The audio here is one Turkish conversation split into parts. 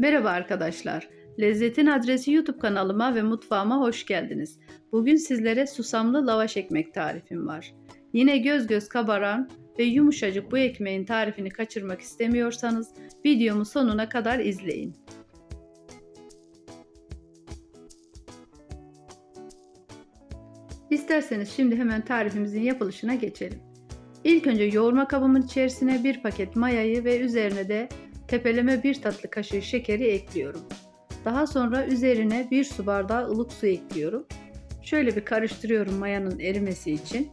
Merhaba arkadaşlar. Lezzetin Adresi YouTube kanalıma ve mutfağıma hoş geldiniz. Bugün sizlere susamlı lavaş ekmek tarifim var. Yine göz göz kabaran ve yumuşacık bu ekmeğin tarifini kaçırmak istemiyorsanız videomu sonuna kadar izleyin. İsterseniz şimdi hemen tarifimizin yapılışına geçelim. İlk önce yoğurma kabımın içerisine bir paket mayayı ve üzerine de tepeleme bir tatlı kaşığı şekeri ekliyorum. Daha sonra üzerine bir su bardağı ılık su ekliyorum. Şöyle bir karıştırıyorum mayanın erimesi için.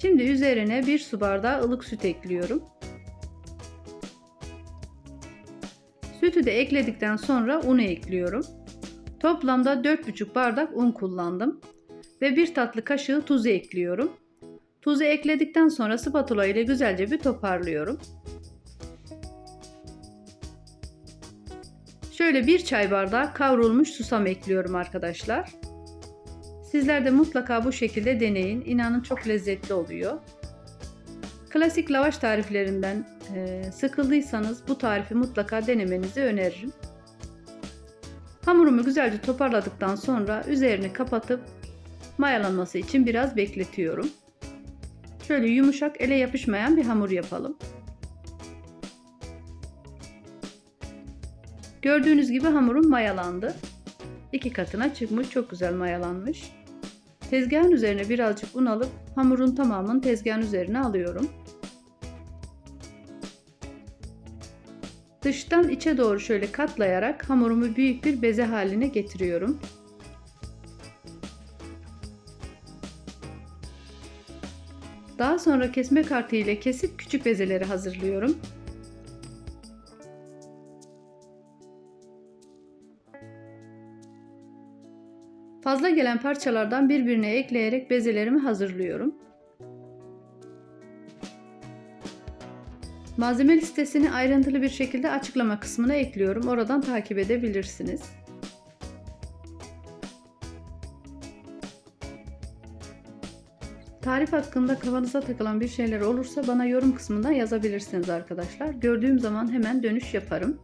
Şimdi üzerine bir su bardağı ılık süt ekliyorum. Sütü de ekledikten sonra unu ekliyorum. Toplamda 4,5 bardak un kullandım ve bir tatlı kaşığı tuzu ekliyorum. Tuzu ekledikten sonra spatula ile güzelce bir toparlıyorum. Şöyle bir çay bardağı kavrulmuş susam ekliyorum arkadaşlar. Sizler de mutlaka bu şekilde deneyin. İnanın çok lezzetli oluyor. Klasik lavaş tariflerinden e, sıkıldıysanız bu tarifi mutlaka denemenizi öneririm. Hamurumu güzelce toparladıktan sonra üzerini kapatıp mayalanması için biraz bekletiyorum. Şöyle yumuşak ele yapışmayan bir hamur yapalım. Gördüğünüz gibi hamurum mayalandı. İki katına çıkmış, çok güzel mayalanmış. Tezgahın üzerine birazcık un alıp hamurun tamamını tezgahın üzerine alıyorum. Dıştan içe doğru şöyle katlayarak hamurumu büyük bir beze haline getiriyorum. Daha sonra kesme kartı ile kesip küçük bezeleri hazırlıyorum. Fazla gelen parçalardan birbirine ekleyerek bezelerimi hazırlıyorum. Malzeme listesini ayrıntılı bir şekilde açıklama kısmına ekliyorum. Oradan takip edebilirsiniz. Tarif hakkında kafanıza takılan bir şeyler olursa bana yorum kısmından yazabilirsiniz arkadaşlar. Gördüğüm zaman hemen dönüş yaparım.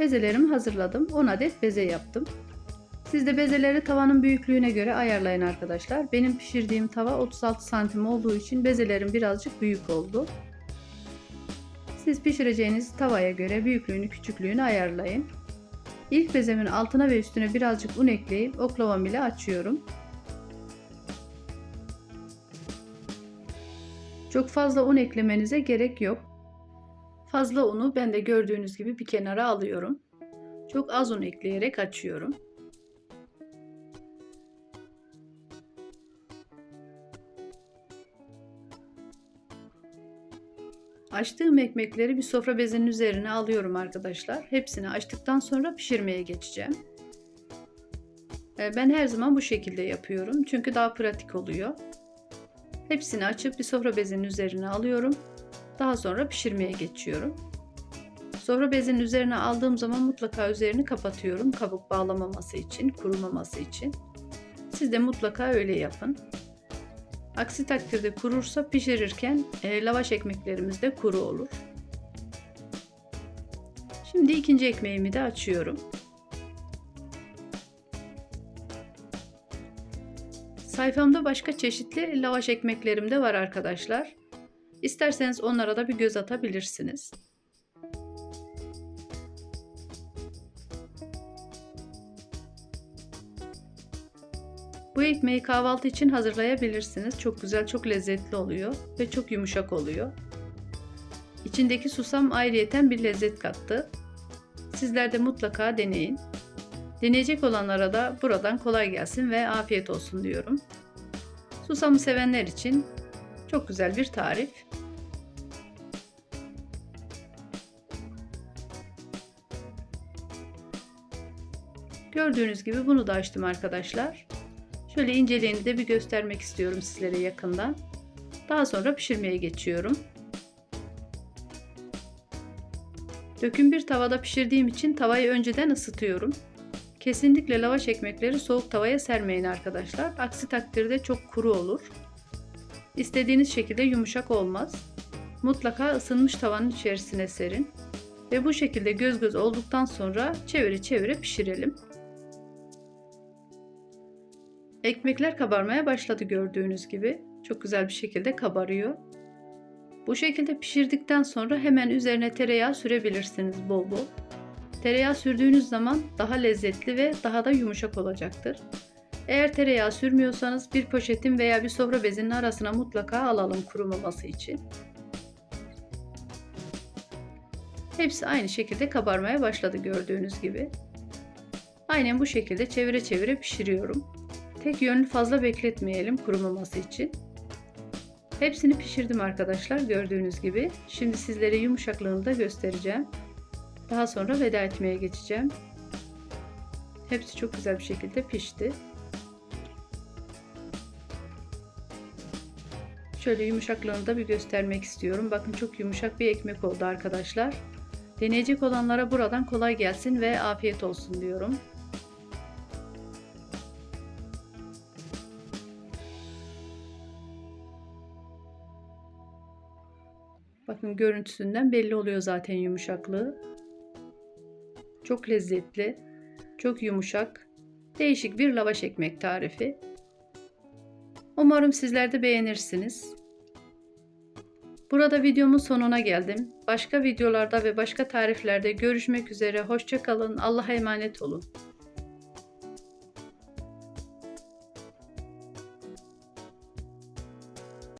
Bezelerimi hazırladım. 10 adet beze yaptım. Siz de bezeleri tavanın büyüklüğüne göre ayarlayın arkadaşlar. Benim pişirdiğim tava 36 santim olduğu için bezelerim birazcık büyük oldu. Siz pişireceğiniz tavaya göre büyüklüğünü küçüklüğünü ayarlayın. İlk bezemin altına ve üstüne birazcık un ekleyip oklavam ile açıyorum. Çok fazla un eklemenize gerek yok. Fazla unu ben de gördüğünüz gibi bir kenara alıyorum. Çok az un ekleyerek açıyorum. Açtığım ekmekleri bir sofra bezinin üzerine alıyorum arkadaşlar. Hepsini açtıktan sonra pişirmeye geçeceğim. Ben her zaman bu şekilde yapıyorum. Çünkü daha pratik oluyor. Hepsini açıp bir sofra bezinin üzerine alıyorum. Daha sonra pişirmeye geçiyorum. Sofra bezinin üzerine aldığım zaman mutlaka üzerini kapatıyorum. Kabuk bağlamaması için, kurumaması için. Siz de mutlaka öyle yapın. Aksi takdirde kurursa pişirirken e, lavaş ekmeklerimiz de kuru olur. Şimdi ikinci ekmeğimi de açıyorum. Sayfamda başka çeşitli lavaş ekmeklerim de var arkadaşlar. İsterseniz onlara da bir göz atabilirsiniz. Bu ekmeği kahvaltı için hazırlayabilirsiniz. Çok güzel, çok lezzetli oluyor ve çok yumuşak oluyor. İçindeki susam ayrıyeten bir lezzet kattı. Sizler de mutlaka deneyin. Deneyecek olanlara da buradan kolay gelsin ve afiyet olsun diyorum. Susamı sevenler için çok güzel bir tarif. Gördüğünüz gibi bunu da açtım arkadaşlar. Şöyle inceliğini de bir göstermek istiyorum sizlere yakından. Daha sonra pişirmeye geçiyorum. Döküm bir tavada pişirdiğim için tavayı önceden ısıtıyorum. Kesinlikle lavaş ekmekleri soğuk tavaya sermeyin arkadaşlar. Aksi takdirde çok kuru olur. İstediğiniz şekilde yumuşak olmaz. Mutlaka ısınmış tavanın içerisine serin. Ve bu şekilde göz göz olduktan sonra çeviri çevire pişirelim. Ekmekler kabarmaya başladı gördüğünüz gibi. Çok güzel bir şekilde kabarıyor. Bu şekilde pişirdikten sonra hemen üzerine tereyağı sürebilirsiniz bol bol. Tereyağı sürdüğünüz zaman daha lezzetli ve daha da yumuşak olacaktır. Eğer tereyağı sürmüyorsanız bir poşetin veya bir sofra bezinin arasına mutlaka alalım kurumaması için. Hepsi aynı şekilde kabarmaya başladı gördüğünüz gibi. Aynen bu şekilde çevire çevire pişiriyorum. Tek yönlü fazla bekletmeyelim kurumaması için. Hepsini pişirdim arkadaşlar gördüğünüz gibi. Şimdi sizlere yumuşaklığını da göstereceğim. Daha sonra veda etmeye geçeceğim. Hepsi çok güzel bir şekilde pişti. Şöyle yumuşaklığını da bir göstermek istiyorum. Bakın çok yumuşak bir ekmek oldu arkadaşlar. Deneyecek olanlara buradan kolay gelsin ve afiyet olsun diyorum. Bakın görüntüsünden belli oluyor zaten yumuşaklığı. Çok lezzetli, çok yumuşak, değişik bir lavaş ekmek tarifi. Umarım sizler de beğenirsiniz. Burada videomun sonuna geldim. Başka videolarda ve başka tariflerde görüşmek üzere. Hoşçakalın. Allah'a emanet olun.